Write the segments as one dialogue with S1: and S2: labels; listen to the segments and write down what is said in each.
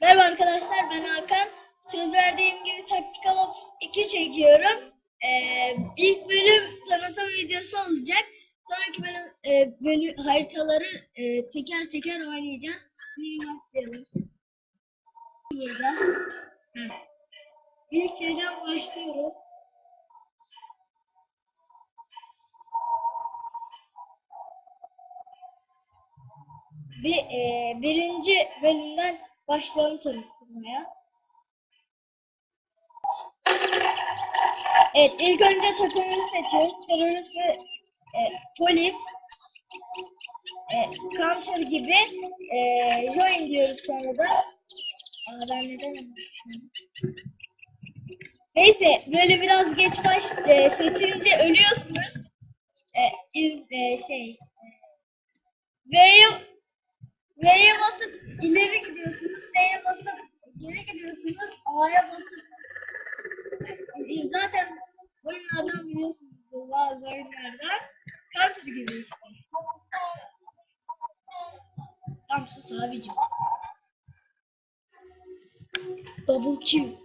S1: Merhaba arkadaşlar ben Hakan. Söz verdiğim gibi Taktikal Ops 2 çekiyorum. Ee, ilk bölüm tanıtım videosu olacak. Sonraki bölüm, e, bölüm haritaları e, teker teker oynayacağız. Şimdi başlayalım. Burada. İlk şeyden başlıyoruz. Bir, e, birinci bölümden başlayalım tanıtmaya. Evet, ilk önce takımını seçiyoruz. Terörist e, polis, e, counter gibi e, join diyoruz sonra da. Aa, ben neden? Neyse, böyle biraz geç baş e, seçince ölüyorsunuz. E, iz, e, şey, V'ye V'ye basıp ileri gidiyorsunuz. S'ye basıp geri gidiyorsunuz. A'ya basıp zaten oyunlardan biliyorsunuz bazı oyunlardan. Counter gibi işte. Tam sus abicim. Double kill.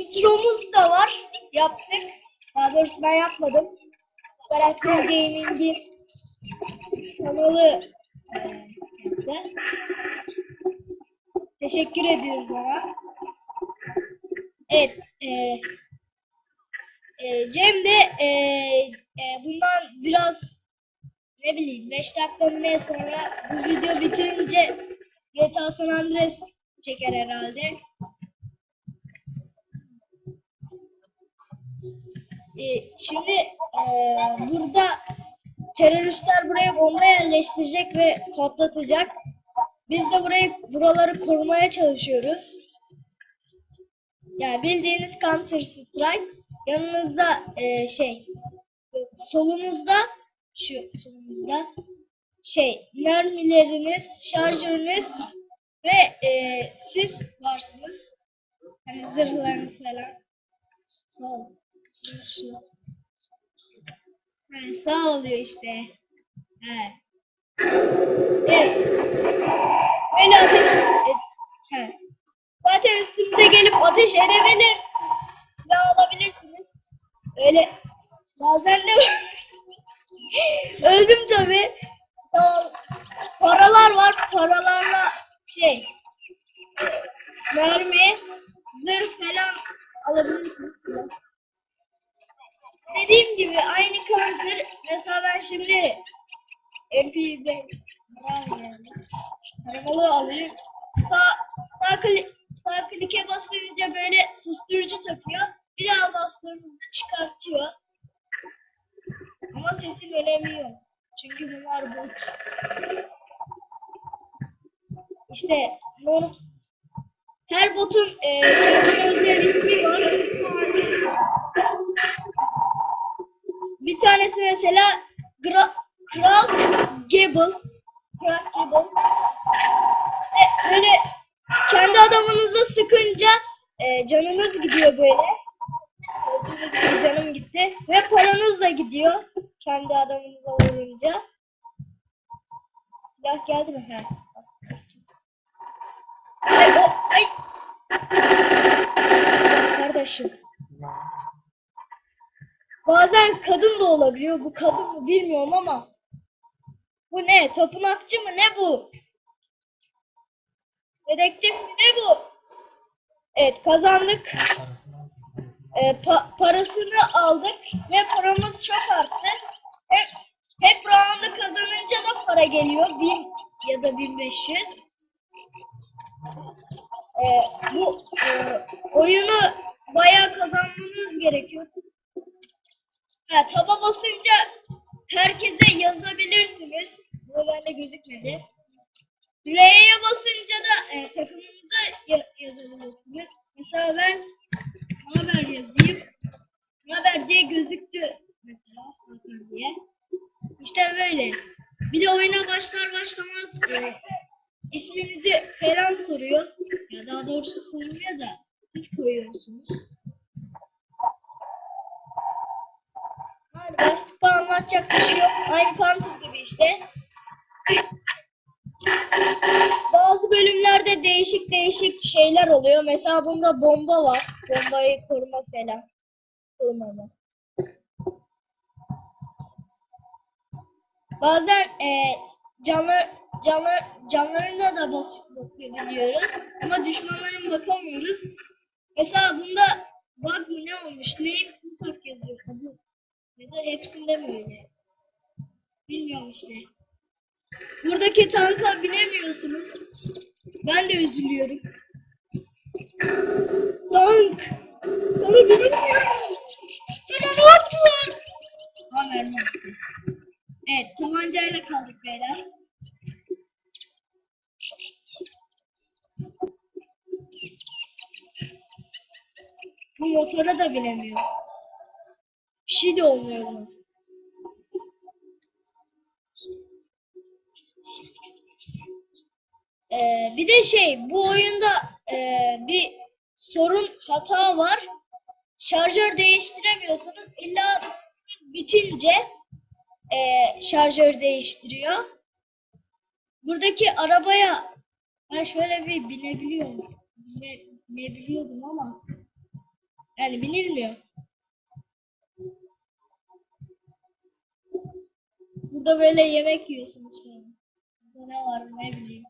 S1: Intromuz da var. Yaptık. Daha doğrusu ben yapmadım. Karakter Gaming'in kanalı e, yaptı. Teşekkür ediyoruz ona. Evet. E, e, Cem de e, e, bundan biraz ne bileyim 5 dakika mı ne sonra bu video bitirince GTA San Andreas çeker herhalde. E, şimdi e, burada teröristler buraya bomba yerleştirecek ve patlatacak. Biz de burayı buraları korumaya çalışıyoruz. Yani bildiğiniz Counter Strike. Yanınızda e, şey solunuzda şu solunuzda şey mermileriniz, şarjörünüz ve e, siz varsınız. Hani zırhlarınız falan. Sağ Yani sağ oluyor işte. Evet. Evet. Beni ateş et. He. Zaten üstümüze gelip ateş edebilir. Ne alabilirsiniz. Öyle bazen de öldüm tabi. Tamam. Paralar var. Paralarla şey mermi, zırh falan alabilirsiniz. Dediğim gibi aynı counter. Mesela ben şimdi MP'de Aramalı alayım. Sağ, sağ, klik, sağ klike basınca böyle susturucu takıyor. Bir daha bastığımızda çıkartıyor. Ama sesin önemi yok. Çünkü bunlar bot. İşte norm, her botun e, kendine özel ismi var. Bir tanesi mesela Gra Kral Gable. Kral Gable. Ve böyle kendi adamınızı sıkınca e, canınız gidiyor böyle. Canım gitti. Ve paranız da gidiyor. Kendi adamınıza vurunca. Silah geldi mi? He. Ay, ay. Kardeşim. Bazen kadın da olabiliyor. Bu kadın mı bilmiyorum ama. Bu ne? Tapınakçı mı? Ne bu? Dedektif mi? Ne bu? Evet kazandık. Ee, pa- parasını aldık ve paramız çok arttı. Hep, hep round'u kazanınca da para geliyor. 1000 ya da 1500. Ee, bu e, oyunu Haber diye gözüktü mesela Hakan diye. İşte böyle. Bir de oyuna başlar başlamaz e, isminizi falan soruyor. Ya daha doğrusu sormuyor da siz koyuyorsunuz. Yani başlıkta anlatacak bir şey yok. Aynı Pantus gibi işte. Bazı bölümlerde değişik değişik şeyler oluyor. Mesela bunda bomba var. Bombayı koruma falan. Korumama. Bazen e, canlar, canlar, canlarına da bas- bakabiliyoruz. Ama düşmanlara bakamıyoruz. Mesela bunda bug mı ne olmuş? Neyi kursak yazıyor. Bu. Ya da hepsinde mi öyle? Bilmiyorum işte. Buradaki tanka binemiyorsunuz. Ben de üzülüyorum. Tank! Sana binemiyorum. Mermi attı. Evet, tabancayla kaldık beyler. Bu motora da binemiyor. Bir şey de olmuyor buna. Ee, bir de şey bu oyunda e, bir sorun hata var. Şarjör değiştiremiyorsunuz. İlla bitince e, şarjör değiştiriyor. Buradaki arabaya ben şöyle bir binebiliyorum. Bine, binebiliyordum ama yani binilmiyor. Burada böyle yemek yiyorsunuz falan. Burada ne var ne bileyim.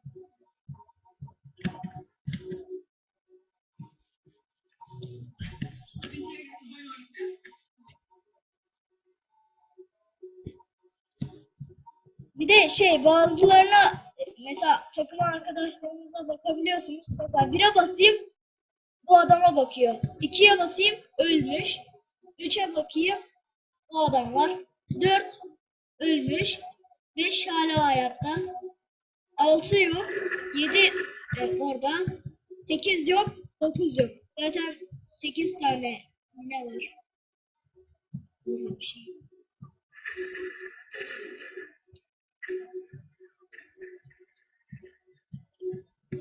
S1: De şey bazılarına mesela takım arkadaşlarınıza bakabiliyorsunuz. Mesela bire basayım bu adama bakıyor. İkiye basayım ölmüş. Üçe bakayım o adam var. Dört ölmüş. Beş hala hayatta. Altı yok. Yedi e, orada. Sekiz yok. Dokuz yok. Zaten sekiz tane ne var? Böyle bir şey.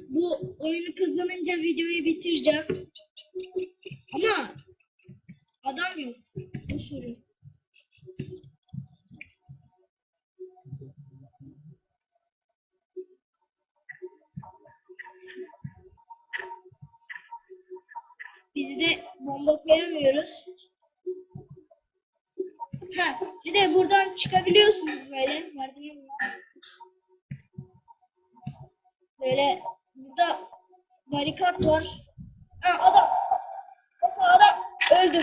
S1: Bu oyunu kazanınca videoyu bitireceğim. Ama adam yok. Bu sorun. Çıkabiliyorsunuz böyle. Merdiven var. Böyle burada barikat var. Ha adam. Mesela adam öldüm.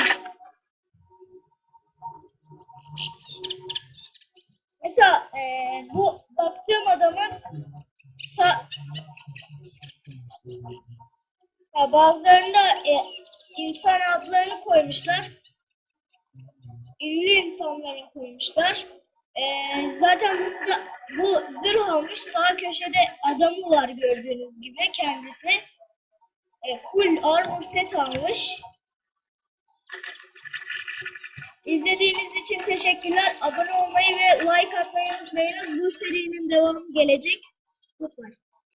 S1: Mesela eee, bu baktığım adamın sa ha, bazılarında e, insan adlarını koymuşlar. Ünlü insanları koymuşlar. Eee, zaten burada, bu zırh olmuş. Sağ köşede adamı var gördüğünüz gibi kendisi. E, full armor set almış. İzlediğiniz için teşekkürler. Abone olmayı ve like atmayı unutmayınız. Bu serinin devamı gelecek. Goodbye.